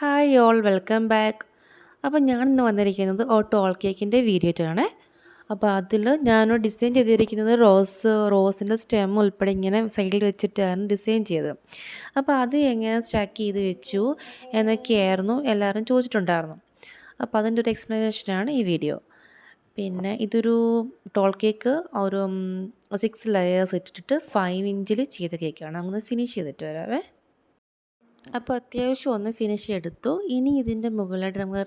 Hi all welcome back അപ്പോൾ ഞാൻ ഇന്ന് വന്നിരിക്കുന്നത് ഓട്ടോ ഓൾ കേക്കിന്റെ വീഡിയോ ആണ് അപ്പോൾ അതിൽ ഞാൻ ഡിസൈൻ ചെയ്തിരിക്കുന്നത് റോസ് റോസിന്റെ സ്റ്റെം ഉൾപ്പെടെ ഇങ്ങനെ സൈഡിൽ വെച്ചിട്ടാണ് ഡിസൈൻ ചെയ്തത്. അപ്പോൾ അത് എങ്ങനെ സ്റ്റാക്ക് ചെയ്ത് വെച്ചു എന്നൊക്കെയായിരുന്നു എല്ലാവരും ചോദിച്ചിട്ടുണ്ടായിരുന്നു. അപ്പോൾ അതിന്റെ ഒരു എക്സ്പ്ലനേഷനാണ് ഈ വീഡിയോ പിന്നെ ഇതൊരു ടോൾ കേക്ക് ഒരു സിക്സ് ലെയേഴ്സ് ഇട്ടിട്ട് ഫൈവ് ഇഞ്ചിൽ ചെയ്ത കേക്കാണ് നമുക്ക് ഫിനിഷ് ചെയ്തിട്ട് വരാവേ. അപ്പോൾ അത്യാവശ്യം ഒന്ന് ഫിനിഷ് എടുത്തു. ഇനി ഇതിന്റെ മുകളിലായിട്ട് നമുക്ക്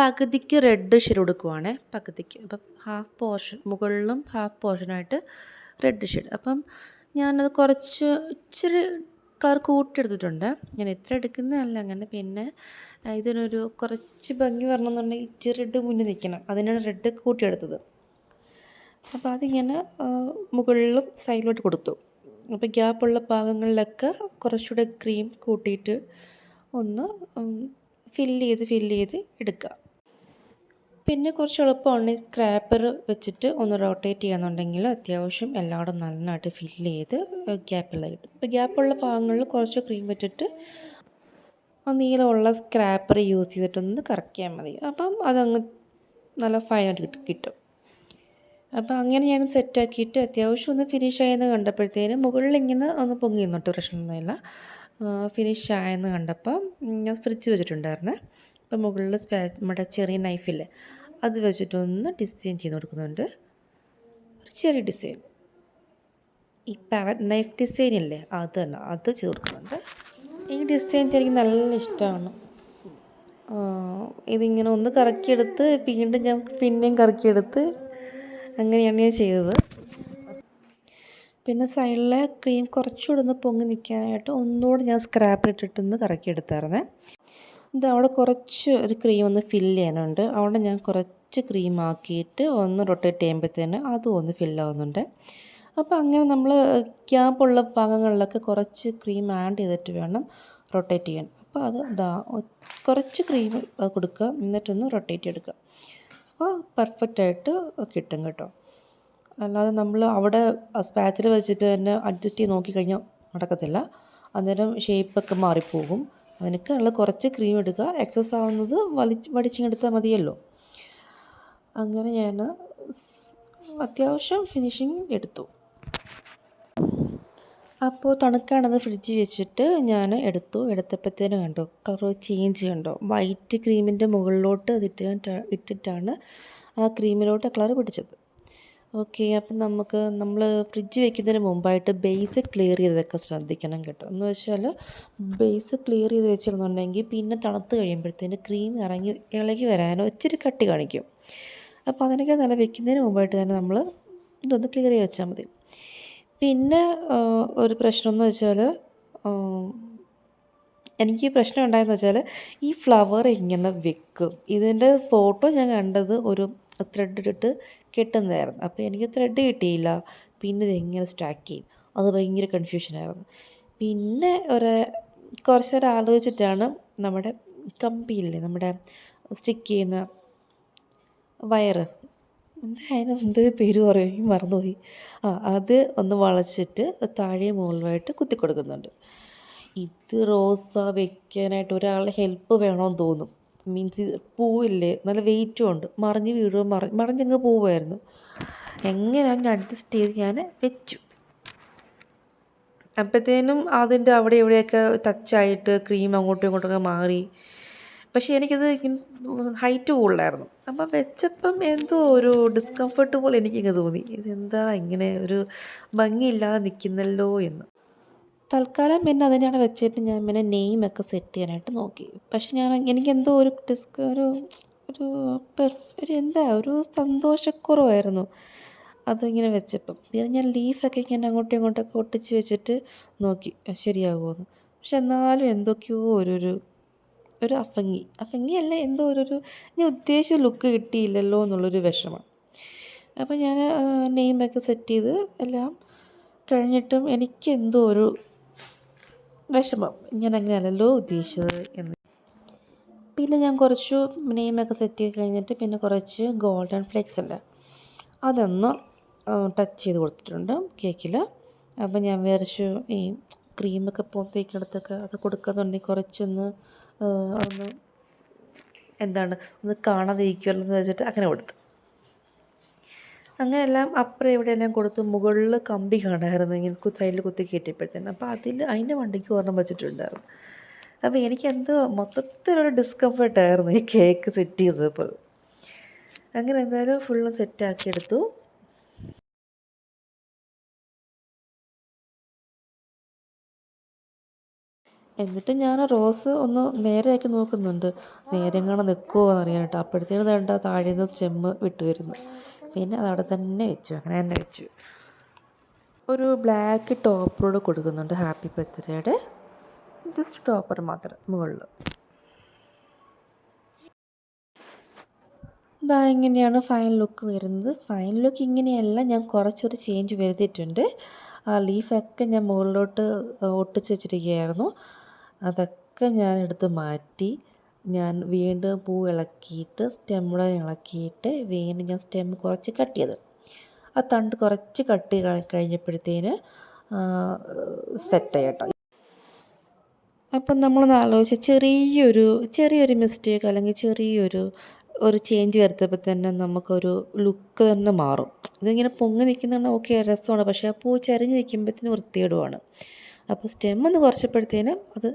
പകുതിക്ക് റെഡ് ഷെയ്ഡ് കൊടുക്കുവാണ്. പകുതിക്ക്. അപ്പം ഹാഫ് പോർഷൻ മുകളിലും ഹാഫ് പോർഷനായിട്ട് റെഡ് ഷെയ്ഡ് അപ്പം ഞാനത് കുറച്ച് ഇച്ചിരി കളർ കൂട്ടിയെടുത്തിട്ടുണ്ട്. ഞാൻ ഇത്ര എടുക്കുന്നതല്ല അങ്ങനെ പിന്നെ ഇതിനൊരു കുറച്ച് ഭംഗി വരണമെന്നുണ്ടെങ്കിൽ ഇച്ചിരി റെഡ് മുന്നിൽ നിൽക്കണം. അതിനാണ് റെഡ് കൂട്ടിയെടുത്തത്. അപ്പോൾ അതിങ്ങനെ മുകളിലും സൈഡിലോട്ട് കൊടുത്തു. അപ്പോൾ ഗ്യാപ്പുള്ള ഭാഗങ്ങളിലൊക്കെ കുറച്ചുകൂടെ ക്രീം കൂട്ടിയിട്ട് ഒന്ന് ഫില്ല് ചെയ്ത് ഫില്ല് ചെയ്ത് എടുക്കുക. പിന്നെ കുറച്ച് എളുപ്പമാണ് സ്ക്രാപ്പർ വെച്ചിട്ട് ഒന്ന് റൊട്ടേറ്റ് ചെയ്യാന്നുണ്ടെങ്കിൽ അത്യാവശ്യം എല്ലായിടും നന്നായിട്ട് ഫില്ല് ചെയ്ത് ഗ്യാപ്പുള്ള കിട്ടും. ഇപ്പോൾ ഗ്യാപ്പുള്ള ഭാഗങ്ങളിൽ കുറച്ച് ക്രീം വെച്ചിട്ട് ആ നീളമുള്ള സ്ക്രാപ്പർ യൂസ് ചെയ്തിട്ടൊന്ന് കറക്കിയാൽ മതി. അപ്പം അതങ്ങ് നല്ല ഫൈനായിട്ട് കിട്ടും. അപ്പോൾ അങ്ങനെ ഞാൻ സെറ്റാക്കിയിട്ട് അത്യാവശ്യം ഒന്ന് ഫിനിഷ് ആയെന്ന് കണ്ടപ്പോഴത്തേനും മുകളിൽ ഇങ്ങനെ ഒന്ന് പൊങ്ങി നിന്നിട്ട് പ്രശ്നമൊന്നുമില്ല. ഫിനിഷ് ആയെന്ന് കണ്ടപ്പോൾ ഞാൻ ഫ്രിഡ്ജ് വെച്ചിട്ടുണ്ടായിരുന്നേ. അപ്പോൾ മുകളിൽ സ്പാ നമ്മുടെ ചെറിയ നൈഫില്ലേ അത് വെച്ചിട്ടൊന്ന് ഡിസൈൻ ചെയ്ത് കൊടുക്കുന്നുണ്ട്. ഒരു ചെറിയ ഡിസൈൻ ഈ പാലറ്റ് നൈഫ് ഡിസൈൻ ഇല്ലേ അത് തന്നെ അത് ചെയ്ത് കൊടുക്കുന്നുണ്ട്. ഈ ഡിസൈൻ എനിക്ക് നല്ല ഇഷ്ടമാണ്. ഇതിങ്ങനെ ഒന്ന് കറക്കിയെടുത്ത് വീണ്ടും ഞാൻ പിന്നെയും കറക്കിയെടുത്ത് അങ്ങനെയാണ് ഞാൻ ചെയ്തത്. പിന്നെ സൈഡിലെ ക്രീം കുറച്ചുകൂടെ ഒന്ന് പൊങ്ങി നിൽക്കാനായിട്ട് ഒന്നുകൂടെ ഞാൻ സ്ക്രാപ്പ് ഇട്ടിട്ടൊന്ന് കറക്കി എടുത്തായിരുന്നേ ഇത് അവിടെ കുറച്ച് ഒരു ക്രീം ഒന്ന് ഫില്ല് ചെയ്യാനുണ്ട്. അവിടെ ഞാൻ കുറച്ച് ക്രീം ആക്കിയിട്ട് ഒന്ന് റൊട്ടേറ്റ് ചെയ്യുമ്പോഴത്തേന് അതും ഒന്ന് ഫില്ലാവുന്നുണ്ട് അപ്പോൾ അങ്ങനെ നമ്മൾ ക്യാമ്പുള്ള ഭാഗങ്ങളിലൊക്കെ കുറച്ച് ക്രീം ആഡ് ചെയ്തിട്ട് വേണം റൊട്ടേറ്റ് ചെയ്യാൻ. അപ്പോൾ അത് ദാ കുറച്ച് ക്രീം കൊടുക്കുക. എന്നിട്ടൊന്ന് റൊട്ടേറ്റ് എടുക്കുക. അപ്പോൾ പെർഫെക്റ്റായിട്ട് കിട്ടും കേട്ടോ. അല്ലാതെ നമ്മൾ അവിടെ സ്പാച്ചിൽ വെച്ചിട്ട് തന്നെ അഡ്ജസ്റ്റ് ചെയ്ത് നോക്കിക്കഴിഞ്ഞാൽ നടക്കത്തില്ല. അന്നേരം ഷേപ്പൊക്കെ മാറിപ്പോകും. അതിനൊക്കെയുള്ള കുറച്ച് ക്രീം എടുക്കുക. എക്സസ് ആവുന്നത് വലിച്ച് വടിച്ചിങ്ങെടുത്താൽ മതിയല്ലോ. അങ്ങനെ ഞാൻ അത്യാവശ്യം ഫിനിഷിങ് എടുത്തു. അപ്പോൾ തണുക്കാണത് ഫ്രിഡ്ജിൽ വെച്ചിട്ട് ഞാൻ എടുത്തു. എടുത്തപ്പോഴത്തേനും കണ്ടോ കളർ ചേഞ്ച് കണ്ടോ. വൈറ്റ് ക്രീമിന്റെ മുകളിലോട്ട് അതിട്ട് ഇട്ടിട്ടാണ് ആ ക്രീമിലോട്ട് കളർ പിടിച്ചത്. ഓക്കെ അപ്പം നമുക്ക് നമ്മൾ ഫ്രിഡ്ജ് വെക്കുന്നതിന് മുമ്പായിട്ട് ബേസ് ക്ലിയർ ചെയ്തൊക്കെ ശ്രദ്ധിക്കണം കേട്ടോ. എന്ന് വെച്ചാൽ ബേസ് ക്ലിയർ ചെയ്ത് വെച്ചിരുന്നുണ്ടെങ്കിൽ പിന്നെ തണുത്ത് കഴിയുമ്പോഴത്തേന് ക്രീം ഇറങ്ങി ഇളകി വരാനോ ഇച്ചിരി കട്ടി കാണിക്കും. അപ്പോൾ അതിനൊക്കെ നല്ല വെക്കുന്നതിന് മുമ്പായിട്ട് തന്നെ നമ്മൾ ഇതൊന്ന് ക്ലിയർ ചെയ്ത് വെച്ചാൽ മതി. പിന്നെ ഒരു പ്രശ്നം എന്ന് വെച്ചാൽ എനിക്ക് ഈ പ്രശ്നം ഉണ്ടായെന്ന് വെച്ചാൽ ഈ ഫ്ലവർ ഇങ്ങനെ വെക്കും. ഇതിന്റെ ഫോട്ടോ ഞാൻ കണ്ടത് ഒരു ത്രെഡ് ഇട്ടിട്ട് കെട്ടുന്നതായിരുന്നു. അപ്പോൾ എനിക്ക് ത്രെഡ് കിട്ടിയില്ല. പിന്നെ ഇതെങ്ങനെ സ്റ്റാക്ക് ചെയ്യും? അത് ഭയങ്കര കൺഫ്യൂഷനായിരുന്നു പിന്നെ ഒരു കുറച്ച് നേരം ആലോചിച്ചിട്ടാണ് നമ്മുടെ കമ്പിയില്ലേ നമ്മുടെ സ്റ്റിക്ക് ചെയ്യുന്ന വയറ്. എന്തായാലും എന്ത് പേര് പറയും? മറന്നുപോയി. ആ അത് ഒന്ന് വളച്ചിട്ട് താഴെ മുകളിലായിട്ട് കുത്തി കൊടുക്കുന്നുണ്ട് ഇത് റോസ വെക്കാനായിട്ട് ഒരാളുടെ ഹെൽപ്പ് വേണമെന്ന് തോന്നും. മീൻസ് പൂവില്ലേ? നല്ല വെയിറ്റും ഉണ്ട്. മറിഞ്ഞ് വീഴുമോ മറി മറിഞ്ഞങ്ങ് പോവുമായിരുന്നു. എങ്ങനെയാണ് അഡ്ജസ്റ്റ് ചെയ്ത് ഞാൻ വെച്ചു. അപ്പോഴത്തേനും അതിന്റെ അവിടെ ഇവിടെയൊക്കെ ടച്ചായിട്ട് ക്രീം അങ്ങോട്ടും ഇങ്ങോട്ടൊക്കെ മാറി. പക്ഷേ എനിക്കത് ഹൈറ്റ് കൂടുതലായിരുന്നു. അപ്പം വെച്ചപ്പം എന്തോ ഒരു ഡിസ്കംഫർട്ട് പോലെ എനിക്കിങ്ങ് തോന്നി. ഇതെന്താ ഇങ്ങനെ ഒരു ഭംഗിയില്ലാതെ നിൽക്കുന്നല്ലോ എന്ന്. തൽക്കാലം പിന്നെ അതിനാണ് വെച്ചിട്ട് ഞാൻ പിന്നെ നെയിമൊക്കെ സെറ്റ് ചെയ്യാനായിട്ട് നോക്കി. പക്ഷെ ഞാൻ എനിക്കെന്തോ ഒരു ഡിസ്ക് ഒരു ഒരു ഒരു എന്താ ഒരു സന്തോഷക്കുറവായിരുന്നു അതിങ്ങനെ വെച്ചപ്പം. പിന്നെ ഞാൻ ലീഫൊക്കെ ഇങ്ങനെ അങ്ങോട്ടും ഇങ്ങോട്ടൊക്കെ ഒട്ടിച്ച് വെച്ചിട്ട് നോക്കി. ശരിയാകുമോയെന്ന് പക്ഷെ എന്നാലും എന്തൊക്കെയോ ഒരു ഒരു അഭംഗി അല്ല എന്തോ ഒരു ഞാൻ ഉദ്ദേശിച്ച ലുക്ക് കിട്ടിയില്ലല്ലോ എന്നുള്ളൊരു വിഷമം. അപ്പോൾ ഞാൻ നെയിമൊക്കെ സെറ്റ് ചെയ്ത് എല്ലാം കഴിഞ്ഞിട്ടും എനിക്ക് എന്തോ ഒരു വിഷമം. ഞാൻ അങ്ങനെയല്ലല്ലോ ഉദ്ദേശിച്ചത് എന്ന്. പിന്നെ ഞാൻ കുറച്ച് നെയിമൊക്കെ സെറ്റ് ചെയ്ത് കഴിഞ്ഞിട്ട് പിന്നെ കുറച്ച് ഗോൾഡൻ ഫ്ലേക്സ് ഉണ്ട്. അതൊന്ന് ടച്ച് ചെയ്ത് കൊടുത്തിട്ടുണ്ട് കേക്കിൽ അപ്പം ഞാൻ വിചാരിച്ചു ഈ ക്രീമൊക്കെ പുറത്തേക്കെടുത്തൊക്കെ അത് കൊടുക്കുന്നുണ്ടെങ്കിൽ കുറച്ചൊന്ന് ഒന്ന് എന്താണ്? ഒന്ന് കാണാതെ ഇരിക്കുമല്ലോ എന്ന് വെച്ചിട്ട് അങ്ങനെ കൊടുത്തു. അങ്ങനെയെല്ലാം അപ്പുറം ഇവിടെയെല്ലാം കൊടുത്തു. മുകളിൽ കമ്പി കാണാമായിരുന്നു ഇങ്ങനെ സൈഡിൽ കുത്തി കയറ്റിയപ്പോഴത്തേന്. അപ്പോൾ അതിൽ അതിന്റെ വണ്ടിക്ക് ഒരെണ്ണം വെച്ചിട്ടുണ്ടായിരുന്നു. അപ്പോൾ എനിക്ക് എന്തോ മൊത്തത്തിലൊരു ഡിസ്കംഫർട്ടായിരുന്നു ഈ കേക്ക് സെറ്റ് ചെയ്തപ്പോൾ അങ്ങനെ എന്തായാലും ഫുള്ളും സെറ്റാക്കി എടുത്തു. എന്നിട്ട് ഞാൻ റോസ് ഒന്ന് നേരെയാക്കി നോക്കുന്നുണ്ട്. നേരെ എങ്ങനെ നിൽക്കുമോ എന്ന് അറിയാനായിട്ട്. അപ്പോഴത്തേനും വേണ്ട താഴെ നിന്ന് സ്റ്റെമ്മ് വിട്ടു വരുന്നു. പിന്നെ അതവിടെ തന്നെ വെച്ചു. അങ്ങനെ തന്നെ വെച്ചു. ഒരു ബ്ലാക്ക് ടോപ്പറോട് കൊടുക്കുന്നുണ്ട് ഹാപ്പി ബർത്ത്ഡേയുടെ. ജസ്റ്റ് ടോപ്പർ മാത്രം മുകളിൽ. ഇതാ ഇങ്ങനെയാണ് ഫൈൻ ലുക്ക് വരുന്നത്. ഫൈൻ ലുക്ക് ഇങ്ങനെയല്ല ഞാൻ കുറച്ചൊരു ചേഞ്ച് വരുത്തിയിട്ടുണ്ട്. ആ ലീഫൊക്കെ ഞാൻ മുകളിലോട്ട് ഒട്ടിച്ച് വെച്ചിരിക്കുകയായിരുന്നു. അതൊക്കെ ഞാൻ എടുത്ത് മാറ്റി ഞാൻ വീണ്ടും പൂ ഇളക്കിയിട്ട് സ്റ്റെമ്മിടെ ഇളക്കിയിട്ട് വീണ്ടും ഞാൻ സ്റ്റെം കുറച്ച് കട്ട് ചെയ്ത്. ആ തണ്ട് കുറച്ച് കട്ട് കഴിഞ്ഞപ്പോഴത്തേന് സെറ്റായി കേട്ടോ. അപ്പം നമ്മളൊന്ന് ആലോചിച്ച് ചെറിയൊരു ചെറിയൊരു മിസ്റ്റേക്ക് അല്ലെങ്കിൽ ചെറിയൊരു ഒരു ചേഞ്ച് വരുത്തപ്പോൾ തന്നെ നമുക്കൊരു ലുക്ക് തന്നെ മാറും. ഇതിങ്ങനെ പൊങ്ങി നിൽക്കുന്നതാണ് ഓക്കെ രസമാണ്. പക്ഷേ ആ പൂ ചരിഞ്ഞ് നിൽക്കുമ്പോഴത്തേന് വൃത്തികേടുമാണ്. അപ്പോൾ സ്റ്റെം ഒന്ന് കുറച്ചപ്പോഴത്തേനും അത്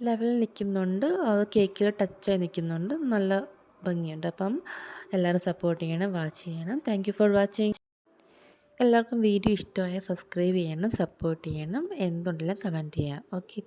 ലെവലിൽ നിൽക്കുന്നുണ്ട്. അത് കേക്കിൽ ടച്ചായി നിൽക്കുന്നുണ്ട്. നല്ല ഭംഗിയുണ്ട്. അപ്പം എല്ലാവരും സപ്പോർട്ട് ചെയ്യണം വാച്ച് ചെയ്യണം. താങ്ക് ഫോർ വാച്ചിങ് എല്ലാവർക്കും വീഡിയോ ഇഷ്ടമായ സബ്സ്ക്രൈബ് ചെയ്യണം സപ്പോർട്ട് ചെയ്യണം. എന്തുണ്ടെങ്കിലും കമന്റ് ചെയ്യാം. ഓക്കെ